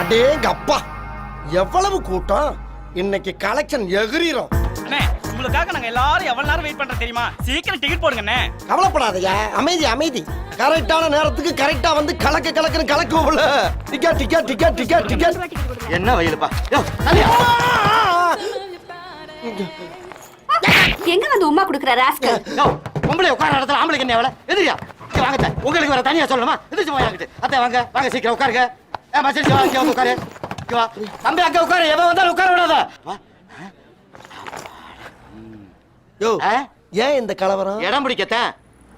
அடேங்க அப்பா எவ்வளவு கூட்டம்? இன்னைக்கு கலெக்ஷன் எகிரிரும். அண்ணே உங்களுக்காக நாங்க எல்லாரும் எவ்வளவு நேரம் வெயிட் பண்றோம் தெரியுமா? சீக்கிரம் டிக்கெட் போடுங்க அண்ணே கவலைப்படாதயா அமைதி அமைதி. கரெக்டான நேரத்துக்கு கரெக்டா வந்து கலக்க கலக்குன்னு கலக்குவோம்ல. Ticket ticket ticket ticket ticket என்ன வயலுப்பா? எங்க வந்து உமா குடுக்குற ராஸ்கல் பொம்பளை உட்கார இடத்துல ஆம்பளைக்கு என்ன எதிரியா? வாங்க. உங்களுக்கு வேற தனியா சொல்லணுமா? எதிர்த்து வாங்கிட்டு. அத்தை வாங்க வாங்க சீக்கிரம் உட்காருங்க. ஏ இங்க வா, இங்க உட்காரு. இங்க வா. தம்பி அங்க உட்காரு. எவன் வந்தாலும் உட்கார விடாத. வா. யோ? ஏன் இந்த கலவரம்? இடம் பிடிக்கத்தேன்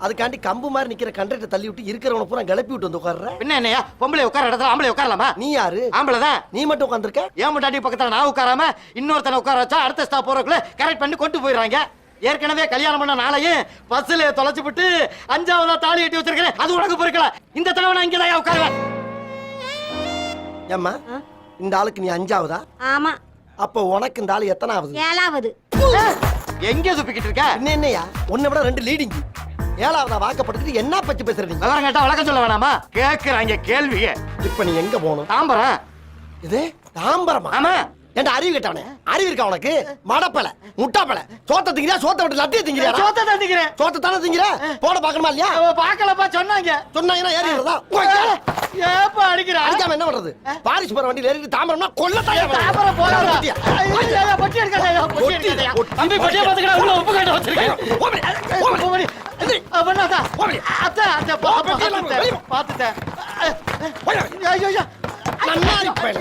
அதுக்காண்டி கம்பு மாதிரி நிக்கிற கண்டக்டர் தள்ளி விட்டு இருக்கிறவன பூரா கிளப்பி விட்டு வந்து உட்கார்ற? என்னையா? பொம்பளை உட்கார இடத்துல ஆம்பளை உட்காரலாமா? நீ யாரு? ஆம்பளை தான் நீ மட்டும் உட்காந்துருக்க ஏன் முட்டாட்டி பக்கத்துல நான் உட்காராம இன்னொருத்தனை உட்கார வச்சா அடுத்த ஸ்டாப் போறதுக்குள்ள கரெக்ட் பண்ணி கொண்டு போயிடுறாங்க. ஏற்கனவே கல்யாணம் பண்ண நாளையும் பஸ்ல தொலைச்சு விட்டு அஞ்சாவதா தாலி கட்டி வச்சிருக்கிறேன். அது உனக்கு பொறுக்கல. இந்த தடவை நான் இங்கதான் உட்காருவேன். ஏம்மா இந்த ஆளுக்கு நீ அஞ்சாவதா? ஆமா. அப்ப உனக்கு இந்த ஆளு எத்தனாவது? ஏழாவது. எங்க சுப்பிக்கிட்டு இருக்க? என்ன என்னையா? உன்னை விட ரெண்டு லீடிங் ஏழாவதா வாக்கப்படுத்திட்டு என்ன பத்தி பேசுற நீ? விவரம் கேட்டா விளக்கம் சொல்ல வேணாமா? கேக்குறாங்க கேள்விய. இப்ப நீ எங்க போகணும்? தாம்பரம். இது தாம்பரமா? ஆமா. ஏன்டா அறிவு கேட்டவனே? அறிவு இருக்கா உனக்கு? மடப்பல முட்டாப்பல. சோத்த திங்கிறியா? சோத்த விட்டு லட்டிய திங்கிறியா? சோத்த தந்துக்கிறேன் சோத்த தானே திங்கிற போட பாக்கணுமா இல்லையா? பாக்கலப்பா சொன்னாங்க. சொன்னாங்கன்னா ஏறிடுறதா? ஏப்பா அடிக்கிற? அடிக்காம என்ன பண்றது? பாரிஸ் போற வண்டியில ஏறிட்டு தாம்பரம்னா கொல்ல தாம்பரம் போறாரா பொட்டி எடுக்காதயா பொட்டி எடுக்காதயா தம்பி பொட்டியை பாத்துக்கடா உள்ள உப்பு கட்ட வச்சிருக்கேன். பண்ணாதா அத்தை. அத்தை பாத்துட்டேன் ஐயோ ஐயோ. நன்னாரி பயல.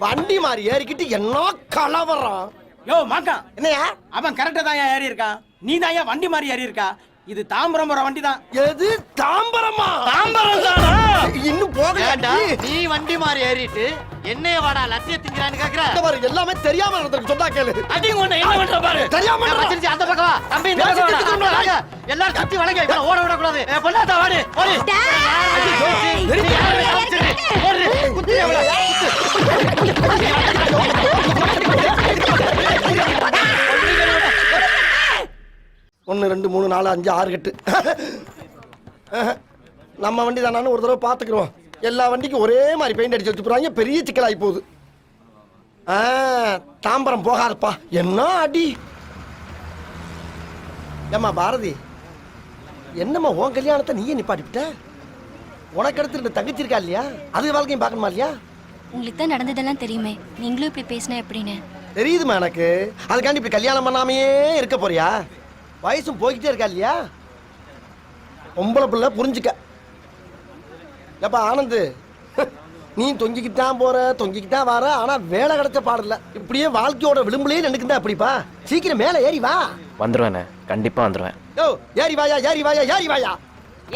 வண்டி மாறி ஏறிக்கிட்டு என்ன கலவரம்? யோ மாக்கா. என்னையா? அவன் கரெக்டா தான் ஏறி இருக்கான் நீ தான் ஏன் வண்டி மாதிரி ஏறி இருக்கா இது தாம்பரம் போற வண்டி தான் எது? தாம்பரமா? தாம்பரம் தானா? நீ வண்டி மாறி ஏறிட்டு என்னைய வாடா லத்திய திங்கிறான்னு கேக்குற இந்த பாரு எல்லாமே தெரியாம நடந்திருக்கு சொன்னா கேளு அடி உன்னை என்ன பண்ற பாரு தெரியாம. வச்சிருச்சு அந்த பக்கம் வா. தம்பி இந்த பக்கம் வாடா. எல்லாரும் சுத்தி வளைங்க இவனை ஓட விடக்கூடாது ஏ, பொண்ணாத்தா வாடி ஓடி. குத்து. குத்து. ஒன்று ரெண்டு மூணு நாலு அஞ்சு ஆறு எட்டு நம்ம வண்டி தானான்னு ஒரு தடவை பார்த்துக்குறோம் எல்லா வண்டிக்கும் ஒரே மாதிரி பெயிண்ட் அடிச்சு வச்சு போறாங்க பெரிய சிக்கலாகி போகுது. ஆ, தாம்பரம் போகாதப்பா. என்ன அடி? ஏம்மா பாரதி என்னம்மா உன் கல்யாணத்தை நீயே நிப்பாட்டிவிட்ட உனக்கு அடுத்து ரெண்டு தங்கச்சி இருக்கா இல்லையா? அது வாழ்க்கையும் பார்க்கணுமா இல்லையா? உங்களுக்கு தான் நடந்ததெல்லாம் தெரியுமே. நீங்களும் இப்படி பேசினா எப்படின்னு. தெரியுதுமா எனக்கு. அதுக்காண்டி இப்படி கல்யாணம் பண்ணாமையே இருக்க போறியா? வயசும் போய்கிட்டே இருக்கா இல்லையா? பொம்பளை பிள்ளை புரிஞ்சுக்க. ஏப்பா ஆனந்து? நீ தொங்கிக்கிட்டு தான் போற தொங்கிக்கிட்டு தான் வர ஆனா வேலை கிடைச்ச பாடல இப்படியே வாழ்க்கையோட விளிம்புலயே நினைக்குதா அப்படிப்பா சீக்கிரம் மேலே ஏறி வா. வந்துருவேண்ணே கண்டிப்பாக வந்துடுவேன் யோ ஏறி வாயா ஏறி வாயா ஏறி வாயா.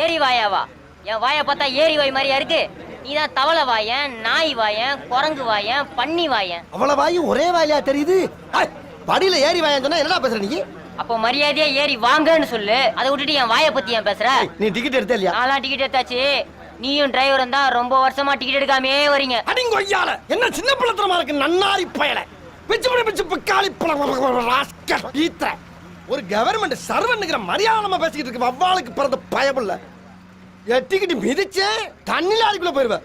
ஏரி வாயாவா என் வாயை பார்த்தா ஏரி வாய் மாதிரியா இருக்கு? நீ தான் தவளை வாயன் நாய் வாயன் குரங்கு வாயன் பன்னி வாயன். அவ்வளவு வாயும் ஒரே வாயிலா தெரியுது? படியில ஏறி வாயான்னு சொன்னா என்னடா பேசுற நீ? அப்போ மரியாதையா ஏறி வாங்கன்னு சொல்லு. அதை விட்டுட்டு என் வாயை பத்தி ஏன் பேசுற? நீ டிக்கெட் எடுத்த இல்லையா? நான்லாம் டிக்கெட் எடுத்தாச்சு. நீயும் டிரைவரும் தான் ரொம்ப வருஷமா டிக்கெட் எடுக்காமே வரீங்க அடிங்க ஐயால என்ன சின்ன பிள்ளைத்தனமா இருக்கு நன்னாரி பயல. பிச்சு பிடி பிச்சு பிக்காளி பழம் ராஸ்கல் ஒரு கவர்மெண்ட் சர்வன்னுங்கிற மரியாதை நம்ம பேசிக்கிட்டு இருக்கு வவ்வாளுக்கு பிறந்த பயமில்ல. எட்டிக்கிட்டு மிதிச்சு தண்ணில அதுக்குள்ள போயிருவேன்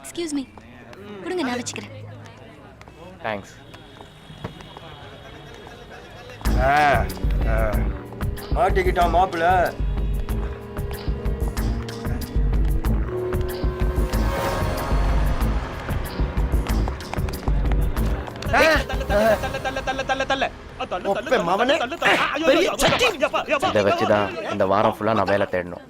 எக்ஸ்கியூஸ் மீ கொடுங்க நான் வச்சுக்கிறேன். தேங்க்ஸ் மாட்டிக்கிட்டான் மாப்பிள்ள ஒப்பே மவனே. பெரிய சட்டி. இதை வச்சு தான் இந்த வாரம் ஃபுல்லாக நான் வேலை தேடணும்.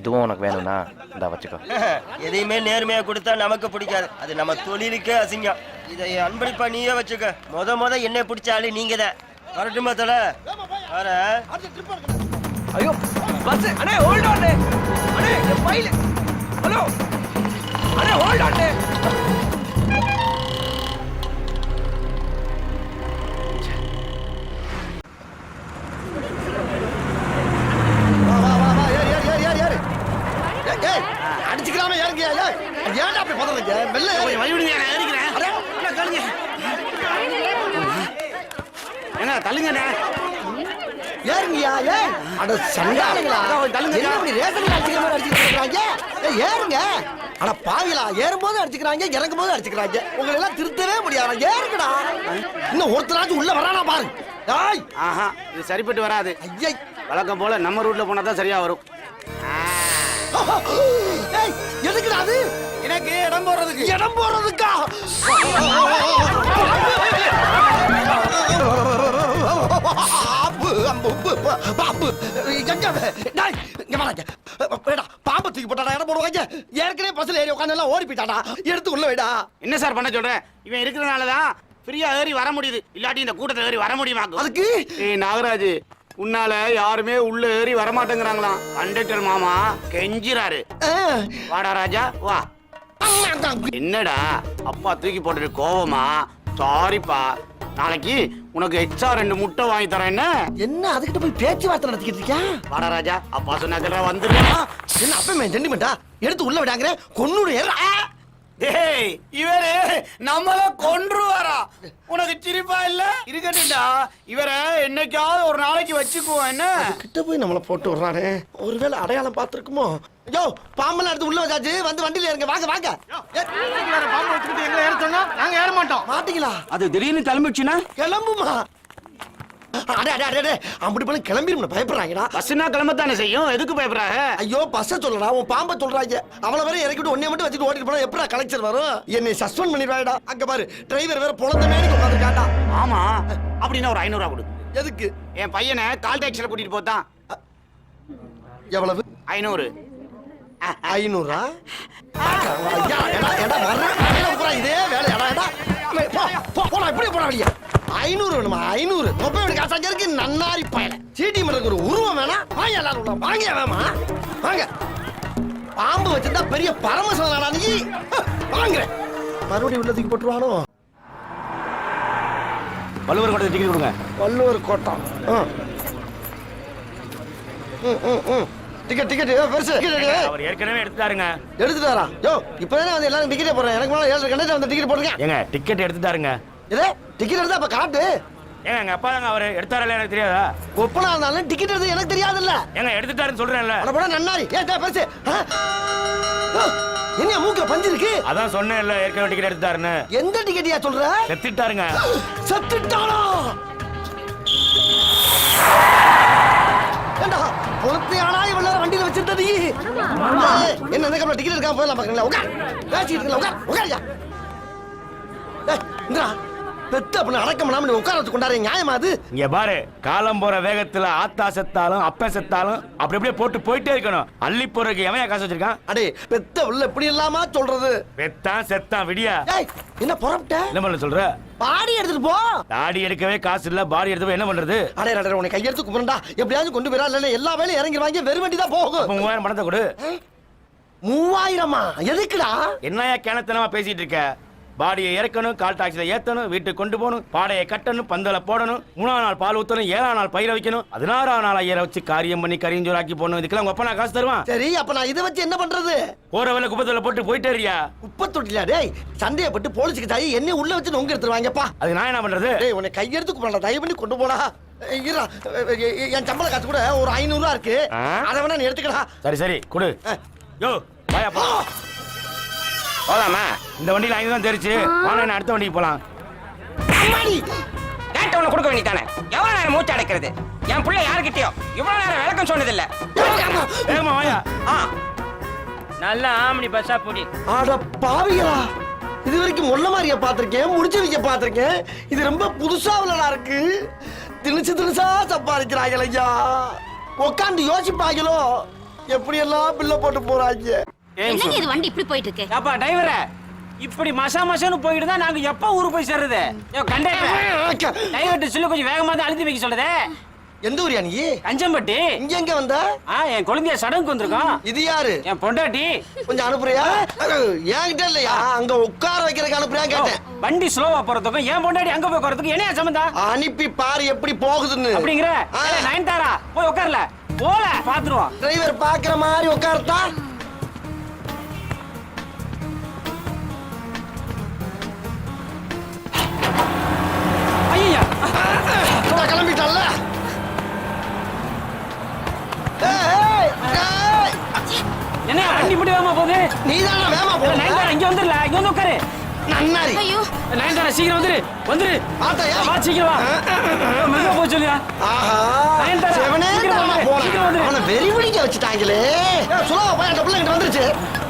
இதுவும் உனக்கு வேணும்னா இந்த வச்சுக்கோ. எதையுமே நேர்மையா கொடுத்தா நமக்கு பிடிக்காது. அது நம்ம தொழிலுக்கே அசிங்கம். இதை அன்பளிப்பா நீயே வச்சுக்க. முத முத என்ன பிடிச்சாலும் நீங்க தான் வரட்டுமா தல வர. ஐயோ பஸ் அண்ணே ஹோல்ட் ஆன் அண்ணே. ஃபைல் ஹலோ அண்ணே ஹோல்ட் ஆன் ஏறுங்கய்யா ஏய் அட சண்டாளுங்களா. என்ன இப்படி ரேஷன் அடிச்சுக்கிற மாதிரி ஏய் ஏறுங்க. அட பாவிலா ஏறும்போது அடிச்சுக்கிறாங்க இறங்கும் போது அடிச்சுக்கிறாங்க. உங்களை எல்லாம் திருத்தவே முடியாது? ஏறுங்கடா. இன்னும் ஒருத்தராச்சும் உள்ள வரானா பாருங்க ஏய். ஆஹா இது சரிப்பட்டு வராது. ஐயை. வழக்கம் போல நம்ம ரூட்ல போனா தான் சரியா வரும். ஏய் எதுக்குடா அது? எனக்கு இடம் போடுறதுக்கு. இடம் போறதுக்கா பு, பாம்பு. பாம்பை தூக்கி போட்டாடா, இடம் போடுவாங்க. ஏற்கனவே பஸ்ல ஏறி உட்கார்ந்து எல்லாம் ஓடி போயிட்டாடா. எடுத்து உள்ள வைடா. என்ன சார் பண்ண சொல்றேன் இவன் இருக்கிறதுனால தான் ஃப்ரீயா ஏறி வர முடியுது. இல்லாட்டி இந்த கூட்டத்தை ஏறி வர முடியுமாக்கும் அதுக்கு? ஏய் நாகராஜ் உன்னால யாருமே உள்ள ஏறி வர மாட்டேங்கிறாங்களாம். கண்டக்டர் மாமா கெஞ்சிராரு வாடா ராஜா வா. என்னடா அப்பா தூக்கி போட்டுட்டு கோவமா? சாரிப்பா நாளைக்கு உனக்கு எக்ஸ்ட்ரா ரெண்டு முட்டை வாங்கி தரேன் என்ன? என்ன அதுகிட்ட போய் பேச்சுவார்த்தை நடத்திக்கிட்டு இருக்கியா? வாடா ராஜா அப்பா சொன்னாக்கல வந்துடுறா என்ன அப்பமே ஜென்டிமெண்டா எடுத்து உள்ள விடாங்கிற கொன்னுடு ஏறா டேய் இவரு நம்மள கொன்றுவாரா? உனக்கு சிரிப்பா இல்ல? இருக்கட்டும்டா. இவரை என்னைக்காவது ஒரு நாளைக்கு வச்சுக்குவோம் என்ன? கிட்ட போய் நம்மள போட்டு விடுறானே. ஒருவேளை அடையாளம் பார்த்திருக்குமோ? யோ பாம்பெல்லாம் எடுத்து உள்ள வச்சாச்சு. வந்து வண்டியில இருங்க வாங்க வாங்க. பாம்பு வச்சுக்கிட்டு எங்களை ஏற சொன்னா நாங்க ஏற மாட்டோம். மாட்டீங்களா? அது திடீர்னு கிளம்பிடுச்சுன்னா? கிளம்புமா? அடே அடே அடே அப்படி பண்ணி கிளம்பிடும் பயப்படுறாங்கடா பஸ்னா கிளம்பத்தானே செய்யும் எதுக்கு பயப்படுறாங்க ஐயோ பஸ்ஸ சொல்லடா உன் பாம்பை சொல்றாங்க அவளை வேற இறக்கிட்டு ஒன்னே மட்டும் வச்சுட்டு ஓட்டிட்டு போனா எப்படா கலெக்டர் வரும் என்னை சஸ்பெண்ட் பண்ணிடுவாடா அங்க பாரு டிரைவர் வேற பொழந்த மேனி உட்காந்துருக்காண்டா ஆமா அப்படின்னா ஒரு ஐநூறுவா கொடு எதுக்கு என் பையனை கால் டாக்ஸில கூட்டிட்டு போத்தான் எவ்வளவு ஐநூறு ஐநூறா இதே வேலை, அம்மே, போ, போ, போடா, இப்படியே போடா வெளிய. ஐநூறு வேணுமா? ஐநூறு. தொப்பை வீடு காசாங்க இருக்கு நன்னாரி பயல. சீட்டி மரத்துக்கு ஒரு உருவம் வேணாம் வாங்க எல்லாரும் உள்ள வாங்க வேமா. வாங்க. பாம்பு வச்சிருந்தா பெரிய பரமசனாடா நீ. வாங்க மறுபடியும் உள்ள தூக்கி போட்டுருவானோ? வள்ளுவர் கூட டிக்கெட் கொடுங்க. வள்ளுவர் கோட்டம். ம், ம், ம். டிக்கெட் டிக்கெட் பெருசு. டிக்கெட். அவர் ஏற்கனவே எடுத்துட்டாருங்க. எடுத்துட்டு வரா யோ இப்பதானே வந்து எல்லாரும் டிக்கெட்டே போடுறேன் எனக்கு மேல ஏழு கண்டக்டர் வந்து டிக்கெட் போட்டுருக்கேன். ஏங்க டிக்கெட் எடுத்துட்டாருங்க. இதே டிக்கெட் எடுத்தா அப்ப காட்டு. ஏங்க எங்க அப்பா தாங்க அவரு. எடுத்தாரல எனக்கு தெரியாதா? ஒப்பனா இருந்தாலும் டிக்கெட் எடுத்து எனக்கு தெரியாதுல்ல. ஏங்க எடுத்துட்டாருன்னு சொல்றேன்ல. அட போடா நன்னாரி. ஏன்? யோ, என்ன மூக்குல பஞ்சு இருக்கு? அதான் சொன்னேன்ல ஏற்கனவே டிக்கெட் எடுத்தாருன்னு எந்த டிக்கெட்டியா சொல்ற? செத்துட்டாருங்க. செத்துட்டானா ஏண்டா? பொறுத்தையானா இவ்வளவு நேரம் வண்டியில வச்சிருந்தது. என்ன இந்த கப்பல டிக்கெட் இருக்காம போயிடலாம் பாக்கங்களா உட்கார். பேசிட்டு இருக்கல உட்கார். உட்காரியா பெத்த அப்படின்னு அடக்கம் பண்ணாம நீ உட்கார வச்சு கொண்டாரு நியாயமா அது? இங்க பாரு காலம் போற வேகத்துல ஆத்தா செத்தாலும் அப்ப செத்தாலும் அப்படி அப்படியே போட்டு போயிட்டே இருக்கணும். அள்ளி போறதுக்கு எவன் காசு வச்சிருக்கான்? அடே பெத்த உள்ள இப்படி இல்லாம சொல்றது? பெத்தான் செத்தான் விடியா. ஏய் என்ன புறப்பட்ட? என்ன பண்ண சொல்ற? பாடி எடுத்துட்டு போ. தாடி எடுக்கவே காசு இல்ல பாடி எடுத்து என்ன பண்றது? அடே அடே உனக்கு கையெடுத்து கும்பிரண்டா எப்படியாவது கொண்டு போயிடா இல்ல எல்லா வேலையும் இறங்கிடுவாங்க வெறும் வண்டி தான் போகும். மூவாயிரம் பணத்தை கொடு. மூவாயிரமா? எதுக்குடா? என்னையா கிணத்தனமா பேசிட்டு இருக்க? பாடியை இறக்கணும் கால் டாக்ஸில ஏத்தணும் வீட்டுக்கு கொண்டு போகணும் பாடையை கட்டணும் பந்தல போடணும் மூணாம் நாள் பால் ஊத்தணும் ஏழாம் நாள் பயிர வைக்கணும் பதினாறாம் நாள் ஐயரை வச்சு காரியம் பண்ணி கரிஞ்சோராக்கி போடணும். இதுக்கெல்லாம் உங்க அப்பா நான் காசு தருவான். சரி அப்ப நான் இதை வச்சு என்ன பண்றது? போற வேலை குப்பத்துல போட்டு போயிட்டே இருக்கியா குப்பை தொட்டில டேய் சந்தேகப்பட்டு போலீஸுக்கு தாயி என்ன உள்ள வச்சு நொங்க எடுத்துருவாங்கப்பா அதுக்கு நான் என்ன பண்றது? டேய் உன்னை கையெடுத்து கும்பிடலாம் தயவு பண்ணி கொண்டு போடா. இருடா. என் சம்பள காசு கூட ஒரு ஐநூறு ரூபா இருக்கு? அதை வேணா நீ எடுத்துக்கடா. சரி சரி கொடு. யோ வாயா போ. போலாமா? இந்த வண்டியில ஐநூறு தான் தெரிச்சு. வாங்க நான் அடுத்த வண்டிக்கு போலாம். அம்மாடி! கேட்ட உனக்கு கொடுக்க வேண்டியதானே எவ்வளவு நேரம் மூச்சு அடைக்கிறது? என் பிள்ளை யாருக்கிட்டயோ? இவ்வளவு நேரம் விளக்கம் சொன்னதில்ல. வேகமா வாயா. ஆ. நல்ல ஆம்னி பஸ்ஸா புடி. பாவிகளா! இது வரைக்கும் முள்ள மாதிரிய பார்த்திருக்கேன் முடிச்சு வைக்க பார்த்திருக்கேன். இது ரொம்ப புதுசா உள்ளடா இருக்கு. திணிச்சு திணிச்சா சம்பாதிக்கிறாங்க ஐயா உட்காந்து யோசிப்பாங்களோ எப்படி எல்லாம் பில்ல போட்டு போறாங்க என்னங்க இது வண்டி இப்படி போயிட்டு இருக்கு அப்பா டிரைவரே இப்படி மசா மசான்னு போயிட்டு தான் நாங்க எப்ப ஊருக்கு போய் சேர்றது? கண்டக்டர் டைவர்ட் சொல்லி கொஞ்சம் வேகமா தான் அழுத்தி வைக்க சொல்லுதே. எந்த ஊரியா நீ? கஞ்சம்பட்டி. இங்க எங்க வந்த? ஆ என் குழந்தைய சடங்குக்கு வந்திருக்கோம். இது யாரு? என் பொண்டாட்டி. கொஞ்சம் அனுப்புறியா? என்கிட்ட இல்லையா? அங்க உட்கார வைக்கிறதுக்கு அனுப்புறியா கேட்டேன். வண்டி ஸ்லோவா போறதுக்கும் என் பொண்டாட்டி அங்க போய் போறதுக்கு என்ன சம்பந்தம்? அனுப்பி பாரு எப்படி போகுதுன்னு. அப்படிங்கிற? நயன்தாரா போய் உட்கார்ல. போல பாத்துருவோம். டிரைவர் பாக்குற மாதிரி உட்கார்த்தா ஏய், என்ன வண்டி இப்படி வேகமா போகுது? நீதானா வேகமா ஏய், நயன்தாரா போற இங்க வந்துடல இங்க வந்து உட்காரு. நன்னாரி. ஐயோ. நயன்தாரா சீக்கிரம் வந்துரு வந்துரு. பார்த்தாயா? வா சீக்கிரம் வா. மெதுவா போக சொல்லியா. ஆஹா. நயன்தாரா, செவனே சீக்கிரம் தானா போறான். அவனை வெறி பிடிக்க வச்சுட்டாங்களே. ஏய், சுலபா போய் அந்த பிள்ளைங்கிட்ட வந்துருச்சு. ஐயோ அப்பா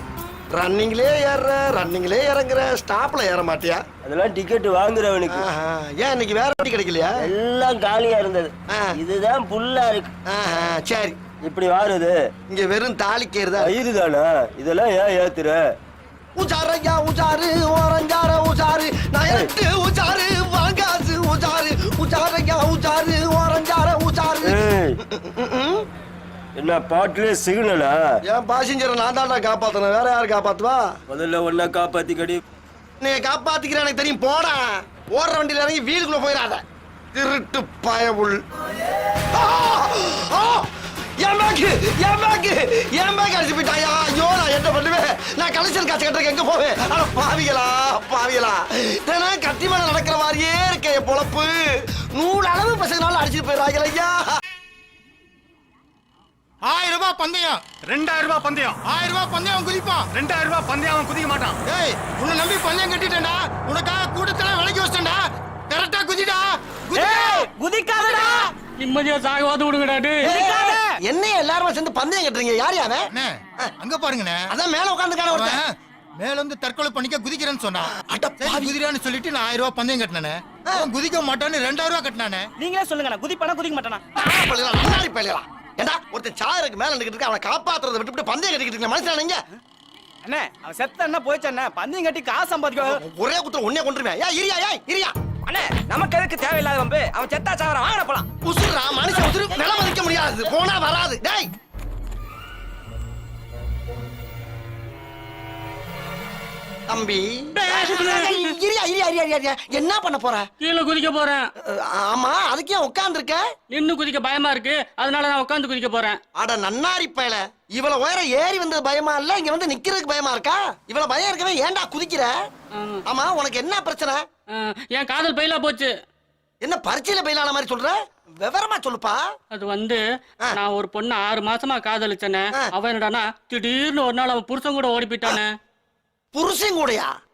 ரன்னிங்லே ஏறுற ரன்னிங்லே இறங்குற ஸ்டாப்ல ஏற மாட்டியா? அதெல்லாம் டிக்கெட் வாங்குறவனுக்கு. ஏன் இன்னைக்கு வேற வண்டி கிடைக்கலையா? எல்லாம் காலியா இருந்தது. இதுதான் புல்லா இருக்கு. சரி. இப்படி வாருது. இங்க வெறும் தாலிக்கேறுதா வயிறு தானா? இதெல்லாம் ஏன் ஏத்துற? உஜாரையா உஜாரு ஓரஞ்சார உஜாரு நயட்டு உஜாரு வாங்காசு உஜாரு உஜாரையா உஜாரு ஓரஞ்சார ஏய், என்ன பாட்டுல சிக்னலா? என் பாசஞ்சரை நான் தான்டா காப்பாத்தணும். வேற யாரு காப்பாத்துவா? முதல்ல ஒன்னா காப்பாத்தி கடி நீ காப்பாத்திக்கிற எனக்கு தெரியும். போடா. ஓடுற வண்டியில இறங்கி வீலுக்குள்ள போயிடாத. திருட்டு பயவுள்! என் பேக்கு என் பேக்கு என் பேக் அடிச்சு போயிட்டாயா? ஐயோ நான் என்ன பண்ணுவேன்? நான் கலெக்ஷன் காசு கட்டுறதுக்கு எங்க போவேன்? அட பாவிகளா பாவிகளா. தினம் கத்தி மேல நடக்கிற மாதிரியே இருக்க என் பொழப்பு. நூறு அளவு பசங்களால அடிச்சுட்டு போயிடுறாங்க ஐயா? ஆயிரம் ரூபாய் பந்தயம். ரெண்டாயிரம் ரூபாய் பந்தயம். ஆயிரம் ரூபாய் பந்தயம் குதிப்பான். ரெண்டாயிரம் ரூபாய் பந்தயம் அவன் குதிக்க மாட்டான். ஏய் உன்னை நம்பி பந்தயம் கட்டிட்டேன்டா. உனக்காக கூட்டத்துல விலைக்கு வச்சிட்டேன்டா. கரெக்டா குதிடா. குதிக்காதடா. நிம்மதியா சாகவாது விடுங்கடாடு என்ன எல்லாரும் சேர்ந்து பந்தயம் கட்டுறீங்க. யார் யாவன் அண்ணே அங்க பாருங்கண்ணே. அதான் மேல உட்காந்துக்கான ஒருத்தன். மேல இருந்து தற்கொலை பண்ணிக்க குதிக்கிறேன்னு சரி, குதிரான்னு சொல்லிட்டு நான் ஆயிரம் ரூபாய் பந்தயம் கட்டினானே. அவன் குதிக்க மாட்டான்னு ரெண்டாயிரம் ரூபாய் கட்டினானே. நீங்களே சொல்லுங்க குதிப்பானா குதிக்க மாட்டானா. ஏண்டா ஒருத்தன் சாயருக்கு மேல நின்னுக்கிட்டு இருக்க, அவனை காப்பாத்துறதை விட்டுவிட்டு பந்தயம் கட்டிக்கிட்டு இருக்க மனுஷனா நீங்க? அண்ணே அவன் செத்த என்ன போயிச்சு அண்ணே. பந்தயம் கட்டி காசு சம்பாதிக்க ஒரே குத்துல உன்னே கொண்டுருவேன் ஏன் இரியா ஏன் இரியா. அண்ணே நமக்கு எதுக்கு தேவையில்லாத வம்பு? அவன் செத்தா சாவறான் வாங்க போலாம். உசுரா மனுஷன் உசுரு நில மதிக்க முடியாது. போனா வராது. டேய். தம்பி. இரியா இரியா இரியா இரியா, என்ன பண்ண போற? கீழே குதிக்க போறேன். ஆமா அதுக்கு ஏன் உட்கார்ந்துருக்க? நின்னு குதிக்க பயமா இருக்கு. அதனால நான் உட்காந்து குதிக்க போறேன். அட நன்னாரி பயல. இவ்வளவு உயரம் ஏறி வந்தது பயமா இல்ல? இங்க வந்து நிக்கிறதுக்கு பயமா இருக்கா? இவ்வளவு பயம் இருக்கவே ஏன்டா குதிக்கிற? ஆமா. உனக்கு என்ன பிரச்சனை? என் காதல் பயிலா போச்சு. என்ன பரீட்சையில பயிலான மாதிரி சொல்ற? விவரமா சொல்லுப்பா. அது வந்து. நான் ஒரு பொண்ணு ஆறு மாசமா காதலிச்சேனே. அவன் என்னடானா திடீர்னு ஒரு நாள் அவன் புருஷன் கூட ஓடி போயிட்டானே. புருஷன் கூடயா?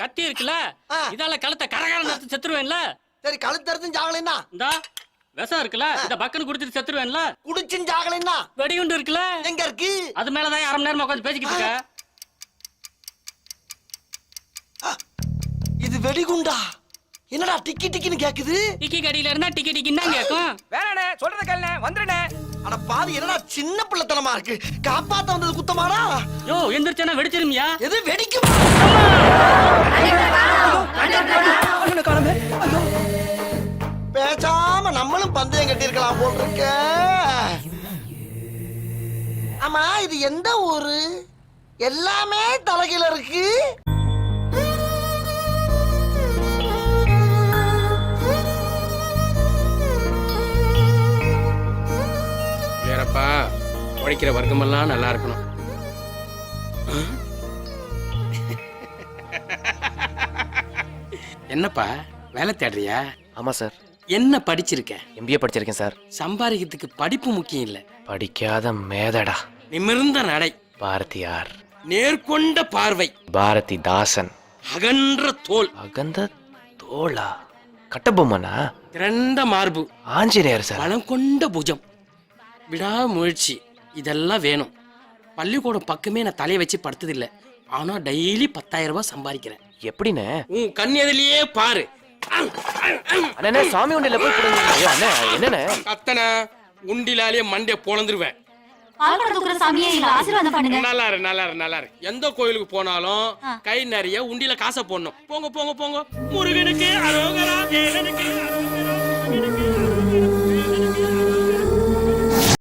கத்தி இருக்குல்ல. இதால கழுத்தை கரகர நடத்தி செத்துருவேன்ல? சரி கழுத்தறுத்தும் சாகலைன்னா இந்தா விஷம் இருக்குல்ல? இந்த பக்கன்னு குடிச்சிட்டு செத்துருவேன்ல? குடிச்சும் சாகலைன்னா வெடிகுண்டு இருக்குல்ல? எங்க இருக்கு? அது மேலதான் அரை மணி நேரமா உட்காந்து பேசிக்கிட்டு இருக்க. இது வெடிகுண்டா? என்னடா டிக்கி டிக்கின்னு கேக்குது? டிக்கி கடியில இருந்தா டிக்கி டிக்கின்னு தான் கேட்கும் வேணாண்ணே சொல்றத கேளுண்ணே வந்துடுண்ணே அட பாவி என்னடா சின்ன பிள்ளைத்தனமா இருக்கு? காப்பாத்த வந்தது குத்தமாடா? யோ எந்திரிச்சேன்னா வெடிச்சிருமியா? எது வெடிக்கும்? பேசாம நம்மளும் பந்தயம் கட்டியிருக்கலாம் போல் இருக்க ஆமா இது எந்த ஊரு? எல்லாமே தலைகீழ இருக்கு. எப்பா உழைக்கிற வர்க்கமெல்லாம் நல்லா இருக்கணும். என்னப்பா? வேலை தேடுறியா? ஆமா சார். என்ன படிச்சிருக்க? எம்பிஏ படிச்சிருக்கேன் சார். சம்பாதிக்கிறதுக்கு படிப்பு முக்கியம் இல்ல. படிக்காத மேதடா. நிமிர்ந்த நடை. பாரதியார். நேர்கொண்ட பார்வை. பாரதிதாசன். அகன்ற தோல். அகந்த தோளா? கட்டபொம்மனா? திரண்ட மார்பு. ஆஞ்சநேயர் சார். பலம் கொண்ட புஜம். விடாமுயற்சி. இதெல்லாம் வேணும். பள்ளிக்கூடம் பக்கமே நான் தலையை வச்சு படுத்ததில்லை. ஆனா டெய்லி பத்தாயிரம் ரூபாய் சம்பாதிக்கிறேன். எப்படிண்ணே? உன் கண் எதிலேயே பாரு. அண்ணே சாமி உண்டியில போய் கொடுங்க. ஐயோ, அண்ணே என்னண்ணே? கத்தனை உண்டிலாலே மண்டே பொழந்துருவேன். நல்லா இரு நல்லா இரு நல்லா இரு எந்த கோயிலுக்கு போனாலும் கை நிறைய உண்டியில காசை போடணும். போங்க போங்க போங்க. முருகனுக்கு அரோகரா தேவனுக்கு அரோகரா.